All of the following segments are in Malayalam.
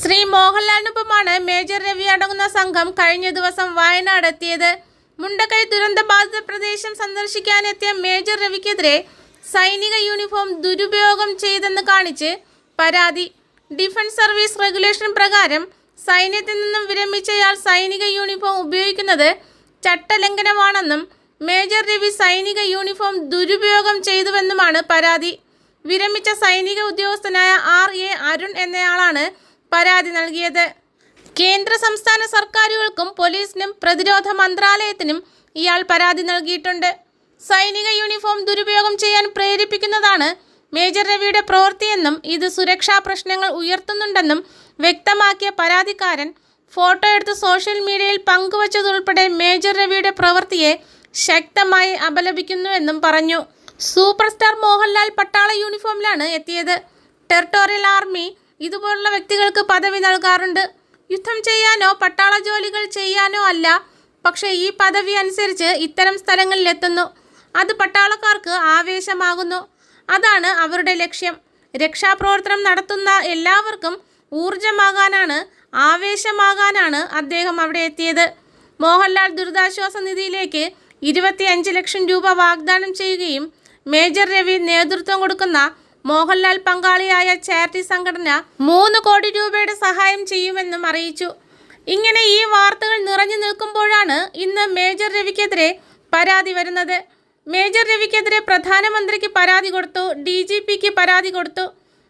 ശ്രീ മോഹൻലാലിനൊപ്പമാണ് മേജർ രവി അടങ്ങുന്ന സംഘം കഴിഞ്ഞ ദിവസം വയനാട് എത്തിയത്. മുണ്ടക്കൈ ദുരന്തബാധിത പ്രദേശം സന്ദർശിക്കാനെത്തിയ മേജർ രവിക്കെതിരെ സൈനിക യൂണിഫോം ദുരുപയോഗം ചെയ്തെന്ന് കാണിച്ച് പരാതി. ഡിഫൻസ് സർവീസ് റെഗുലേഷൻ പ്രകാരം സൈന്യത്തിൽ നിന്നും വിരമിച്ചയാൾ സൈനിക യൂണിഫോം ഉപയോഗിക്കുന്നത് ചട്ടലംഘനമാണെന്നും മേജർ രവി സൈനിക യൂണിഫോം ദുരുപയോഗം ചെയ്തുവെന്നുമാണ് പരാതി. വിരമിച്ച സൈനിക ഉദ്യോഗസ്ഥനായ ആർ എ അരുൺ എന്നയാളാണ് പരാതി നൽകിയത്. കേന്ദ്ര സംസ്ഥാന സർക്കാരുകൾക്കും പോലീസിനും പ്രതിരോധ മന്ത്രാലയത്തിനും ഇയാൾ പരാതി നൽകിയിട്ടുണ്ട്. സൈനിക യൂണിഫോം ദുരുപയോഗം ചെയ്യാൻ പ്രേരിപ്പിക്കുന്നതാണ് മേജർ രവിയുടെ പ്രവൃത്തിയെന്നും ഇത് സുരക്ഷാ പ്രശ്നങ്ങൾ ഉയർത്തുന്നുണ്ടെന്നും വ്യക്തമാക്കിയ പരാതിക്കാരൻ ഫോട്ടോ എടുത്ത് സോഷ്യൽ മീഡിയയിൽ പങ്കുവച്ചതുൾപ്പെടെ മേജർ രവിയുടെ പ്രവൃത്തിയെ ശക്തമായി അപലപിക്കുന്നുവെന്നും പറഞ്ഞു. സൂപ്പർ സ്റ്റാർ മോഹൻലാൽ പട്ടാള യൂണിഫോമിലാണ് എത്തിയത്. ടെറിട്ടോറിയൽ ആർമി ഇതുപോലുള്ള വ്യക്തികൾക്ക് പദവി നൽകാറുണ്ട്. യുദ്ധം ചെയ്യാനോ പട്ടാള ജോലികൾ ചെയ്യാനോ അല്ല. പക്ഷേ ഈ പദവി അനുസരിച്ച് ഇത്തരം സ്ഥലങ്ങളിൽ എത്തുന്നു. അത് പട്ടാളക്കാർക്ക് ആവേശമാകുന്നു. അതാണ് അവരുടെ ലക്ഷ്യം. രക്ഷാപ്രവർത്തനം നടത്തുന്ന എല്ലാവർക്കും ഊർജമാകാനാണ് ആവേശമാകാനാണ് അദ്ദേഹം അവിടെ എത്തിയത്. മോഹൻലാൽ ദുരിതാശ്വാസ നിധിയിലേക്ക് ഇരുപത്തിയഞ്ച് ലക്ഷം രൂപ വാഗ്ദാനം ചെയ്യുകയും മേജർ രവി നേതൃത്വം കൊടുക്കുന്ന മോഹൻലാൽ പങ്കാളിയായ ചാരിറ്റി സംഘടന മൂന്ന് കോടി രൂപയുടെ സഹായം ചെയ്യുമെന്നും അറിയിച്ചു. ഇങ്ങനെ ഈ വാർത്തകൾ നിറഞ്ഞു നിൽക്കുമ്പോഴാണ് ഇന്ന് മേജർ രവിക്കെതിരെ പരാതി വരുന്നത്. മേജർ രവിക്കെതിരെ പ്രധാനമന്ത്രിക്ക് പരാതി കൊടുത്തു ഡി ജി പിക്ക് പരാതി കൊടുത്തു.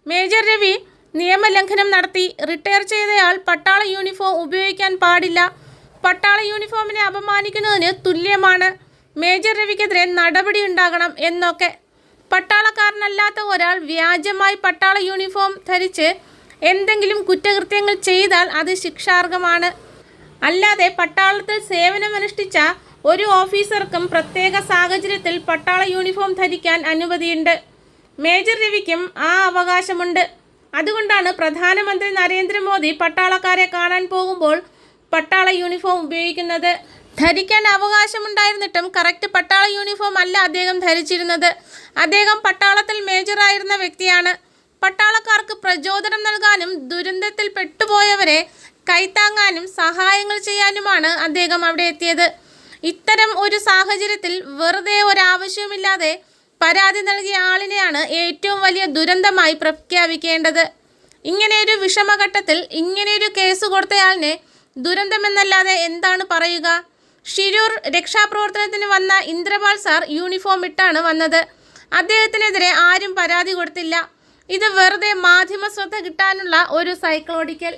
മേജർ രവി നിയമലംഘനം നടത്തി റിട്ടയർ ചെയ്തയാൾ പട്ടാള യൂണിഫോം ഉപയോഗിക്കാൻ പാടില്ല. പട്ടാള യൂണിഫോമിനെ അപമാനിക്കുന്നതിന് തുല്യമാണ്. മേജർ രവിക്കെതിരെ നടപടി ഉണ്ടാകണം എന്നൊക്കെ പട്ടാളക്കാരനല്ലാത്ത ഒരാൾ വ്യാജമായി പട്ടാള യൂണിഫോം ധരിച്ച് എന്തെങ്കിലും കുറ്റകൃത്യങ്ങൾ ചെയ്താൽ അത് ശിക്ഷാർഹമാണ്. അല്ലാതെ പട്ടാളത്തിൽ സേവനമനുഷ്ഠിച്ച ഒരു ഓഫീസർക്കും പ്രത്യേക സാഹചര്യത്തിൽ പട്ടാള യൂണിഫോം ധരിക്കാൻ അനുമതിയുണ്ട്. മേജർ രവിക്കും ആ അവകാശമുണ്ട്. അതുകൊണ്ടാണ് പ്രധാനമന്ത്രി നരേന്ദ്രമോദി പട്ടാളക്കാരെ കാണാൻ പോകുമ്പോൾ പട്ടാള യൂണിഫോം ഉപയോഗിക്കുന്നത്. ധരിക്കാൻ അവകാശമുണ്ടായിരുന്നിട്ടും കറക്റ്റ് പട്ടാള യൂണിഫോം അല്ല അദ്ദേഹം ധരിച്ചിരുന്നത്. അദ്ദേഹം പട്ടാളത്തിൽ മേജറായിരുന്ന വ്യക്തിയാണ്. പട്ടാളക്കാർക്ക് പ്രചോദനം നൽകാനും ദുരന്തത്തിൽ പെട്ടുപോയവരെ കൈത്താങ്ങാനും സഹായങ്ങൾ ചെയ്യാനുമാണ് അദ്ദേഹം അവിടെ എത്തിയത്. ഇത്തരം ഒരു സാഹചര്യത്തിൽ വെറുതെ ഒരാവശ്യവുമില്ലാതെ പരാതി നൽകിയ ആളിനെയാണ് ഏറ്റവും വലിയ ദുരന്തമായി പ്രഖ്യാപിക്കേണ്ടത്. ഇങ്ങനെയൊരു വിഷമഘട്ടത്തിൽ ഇങ്ങനെയൊരു കേസ് കൊടുത്തയാളിനെ ദുരന്തമെന്നല്ലാതെ എന്താണ് പറയുക? ഷിരൂർ രക്ഷാപ്രവർത്തനത്തിന് വന്ന ഇന്ദ്രപാൽ സാർ യൂണിഫോം ഇട്ടാണ് വന്നത്. അദ്ദേഹത്തിനെതിരെ ആരും പരാതി കൊടുത്തില്ല. ഇത് വെറുതെ മാധ്യമ ശ്രദ്ധ കിട്ടാനുള്ള ഒരു സൈക്ലോഡിക്കൽ